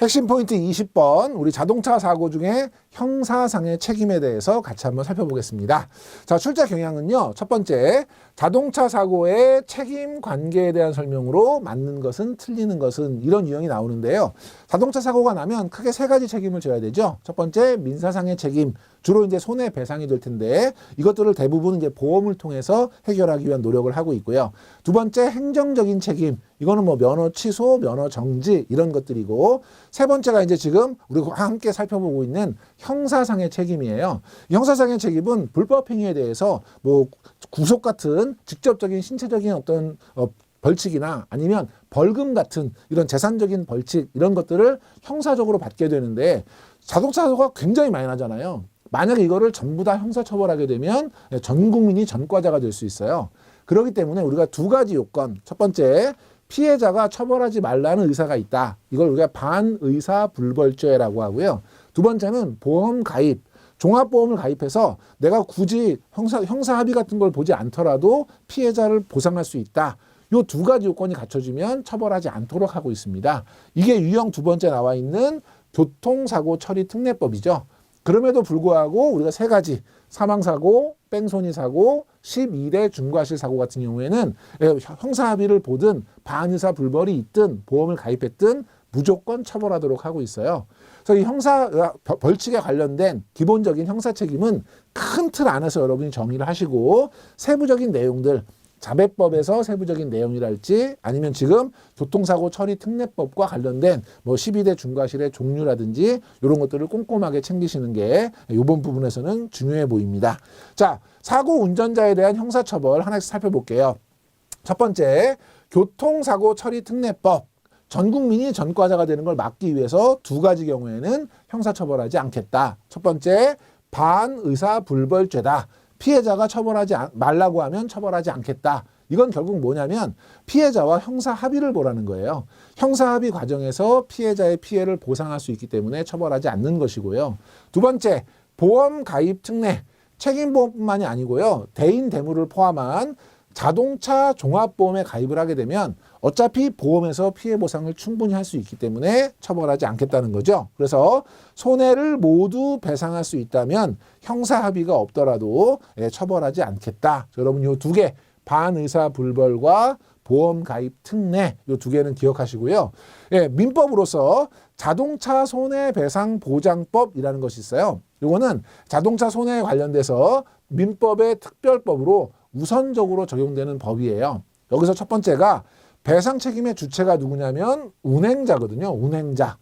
핵심 포인트 20번 우리 자동차 사고 중에 형사상의 책임에 대해서 같이 한번 살펴보겠습니다. 자, 출제 경향은요. 첫 번째, 자동차 사고의 책임 관계에 대한 설명으로 맞는 것은 틀리는 것은 이런 유형이 나오는데요. 자동차 사고가 나면 크게 세 가지 책임을 져야 되죠. 첫 번째, 민사상의 책임. 주로 이제 손해 배상이 될 텐데 이것들을 대부분 이제 보험을 통해서 해결하기 위한 노력을 하고 있고요. 두 번째, 행정적인 책임. 이거는 뭐 면허 취소, 면허 정지 이런 것들이고 세 번째가 이제 지금 우리가 함께 살펴보고 있는 형사상의 책임이에요. 이 형사상의 책임은 불법 행위에 대해서 뭐 구속 같은 직접적인 신체적인 어떤 어, 벌칙이나 아니면 벌금 같은 이런 재산적인 벌칙 이런 것들을 형사적으로 받게 되는데 자동차 사고가 굉장히 많이 나잖아요. 만약에 이거를 전부 다 형사처벌하게 되면 전 국민이 전과자가 될 수 있어요. 그렇기 때문에 우리가 두 가지 요건. 첫 번째, 피해자가 처벌하지 말라는 의사가 있다. 이걸 우리가 반의사 불벌죄라고 하고요. 두 번째는 보험 가입. 종합보험을 가입해서 내가 굳이 형사, 형사 합의 같은 걸 보지 않더라도 피해자를 보상할 수 있다. 요 두 가지 요건이 갖춰지면 처벌하지 않도록 하고 있습니다. 이게 유형 두 번째 나와 있는 교통사고 처리 특례법이죠. 그럼에도 불구하고 우리가 세 가지 사망사고, 뺑소니 사고, 12대 중과실 사고 같은 경우에는 예, 형사합의를 보든 반의사 불벌이 있든 보험을 가입했든 무조건 처벌하도록 하고 있어요. 그래서 이 형사 벌칙에 관련된 기본적인 형사 책임은 큰 틀 안에서 여러분이 정의를 하시고 세부적인 내용들 자배법에서 세부적인 내용이랄지 아니면 지금 교통사고 처리 특례법과 관련된 뭐 12대 중과실의 종류라든지 이런 것들을 꼼꼼하게 챙기시는 게 이번 부분에서는 중요해 보입니다. 자, 사고 운전자에 대한 형사처벌 하나씩 살펴볼게요. 첫 번째, 교통사고 처리 특례법. 전 국민이 전과자가 되는 걸 막기 위해서 두 가지 경우에는 형사처벌하지 않겠다. 첫 번째, 반의사 불벌죄다. 피해자가 처벌하지 않- 말라고 하면 처벌하지 않겠다. 이건 결국 뭐냐면 피해자와 형사 합의를 보라는 거예요. 형사 합의 과정에서 피해자의 피해를 보상할 수 있기 때문에 처벌하지 않는 것이고요. 두 번째, 보험 가입 특례. 책임보험뿐만이 아니고요. 대인 대물을 포함한 자동차 종합보험에 가입을 하게 되면 어차피 보험에서 피해 보상을 충분히 할 수 있기 때문에 처벌하지 않겠다는 거죠. 그래서 손해를 모두 배상할 수 있다면 형사 합의가 없더라도 예, 처벌하지 않겠다. 여러분 요 두 개 반의사 불벌과 보험 가입 특례 요 두 개는 기억하시고요. 예, 민법으로서 자동차 손해 배상 보장법이라는 것이 있어요. 요거는 자동차 손해에 관련돼서 민법의 특별법으로 우선적으로 적용되는 법이에요. 여기서 첫 번째가 배상 책임의 주체가 누구냐면 운행자거든요. 운행자.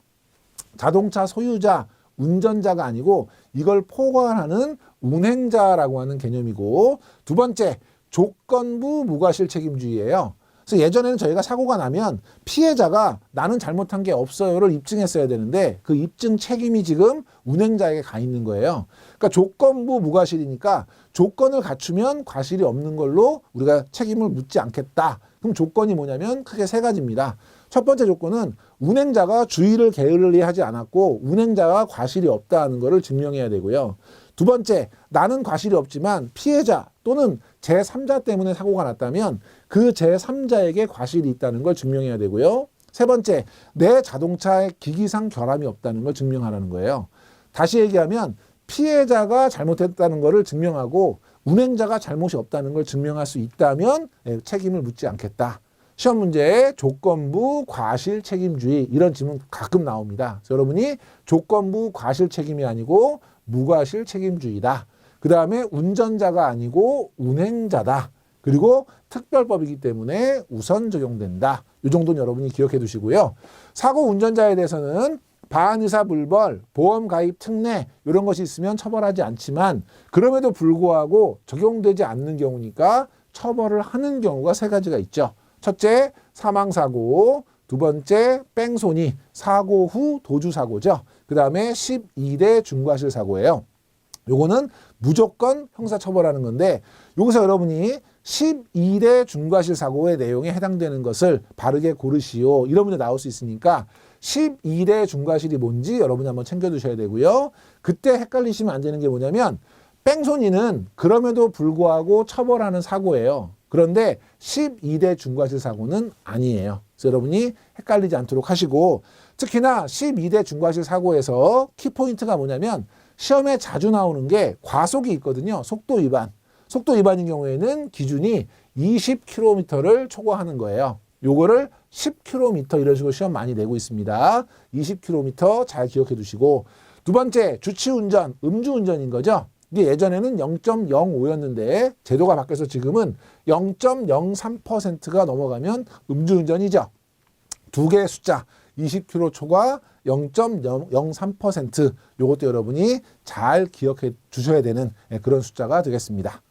자동차 소유자, 운전자가 아니고 이걸 포괄하는 운행자라고 하는 개념이고 두 번째 조건부 무과실 책임주의예요. 그래서 예전에는 저희가 사고가 나면 피해자가 나는 잘못한 게 없어요를 입증했어야 되는데 그 입증 책임이 지금 운행자에게 가 있는 거예요. 그러니까 조건부 무과실이니까 조건을 갖추면 과실이 없는 걸로 우리가 책임을 묻지 않겠다. 그럼 조건이 뭐냐면 크게 세 가지입니다. 첫 번째 조건은 운행자가 주의를 게을리 하지 않았고 운행자가 과실이 없다는 것을 증명해야 되고요. 두 번째, 나는 과실이 없지만 피해자 또는 제3자 때문에 사고가 났다면 그 제3자에게 과실이 있다는 걸 증명해야 되고요. 세 번째, 내 자동차에 기기상 결함이 없다는 걸 증명하라는 거예요. 다시 얘기하면 피해자가 잘못했다는 것을 증명하고 운행자가 잘못이 없다는 걸 증명할 수 있다면 예, 책임을 묻지 않겠다. 시험 문제에 조건부 과실 책임주의 이런 질문 가끔 나옵니다. 여러분이 조건부 과실 책임이 아니고 무과실 책임주의다. 그 다음에 운전자가 아니고 운행자다. 그리고 특별법이기 때문에 우선 적용된다. 이 정도는 여러분이 기억해 두시고요. 사고 운전자에 대해서는 반의사 불벌, 보험 가입 특례 이런 것이 있으면 처벌하지 않지만 그럼에도 불구하고 적용되지 않는 경우니까 처벌을 하는 경우가 세 가지가 있죠. 첫째, 사망 사고. 두 번째, 뺑소니. 사고 후 도주 사고죠. 그 다음에 12대 중과실 사고예요. 요거는 무조건 형사처벌하는 건데 여기서 여러분이 12대 중과실 사고의 내용에 해당되는 것을 바르게 고르시오. 이런 문제 나올 수 있으니까 12대 중과실이 뭔지 여러분이 한번 챙겨두셔야 되고요. 그때 헷갈리시면 안 되는 게 뭐냐면 뺑소니는 그럼에도 불구하고 처벌하는 사고예요. 그런데 12대 중과실 사고는 아니에요. 그래서 여러분이 헷갈리지 않도록 하시고 특히나 12대 중과실 사고에서 키포인트가 뭐냐면 시험에 자주 나오는 게 과속이 있거든요. 속도 위반. 속도 위반인 경우에는 기준이 20km를 초과하는 거예요. 요거를 10km 이런 식으로 시험 많이 내고 있습니다. 20km 잘 기억해 두시고 두 번째 주치 운전, 음주 운전인 거죠. 이게 예전에는 0.05였는데 제도가 바뀌어서 지금은 0.03%가 넘어가면 음주운전이죠. 두 개의 숫자 20km 초과 0.03% 요것도 여러분이 잘 기억해 주셔야 되는 예, 그런 숫자가 되겠습니다.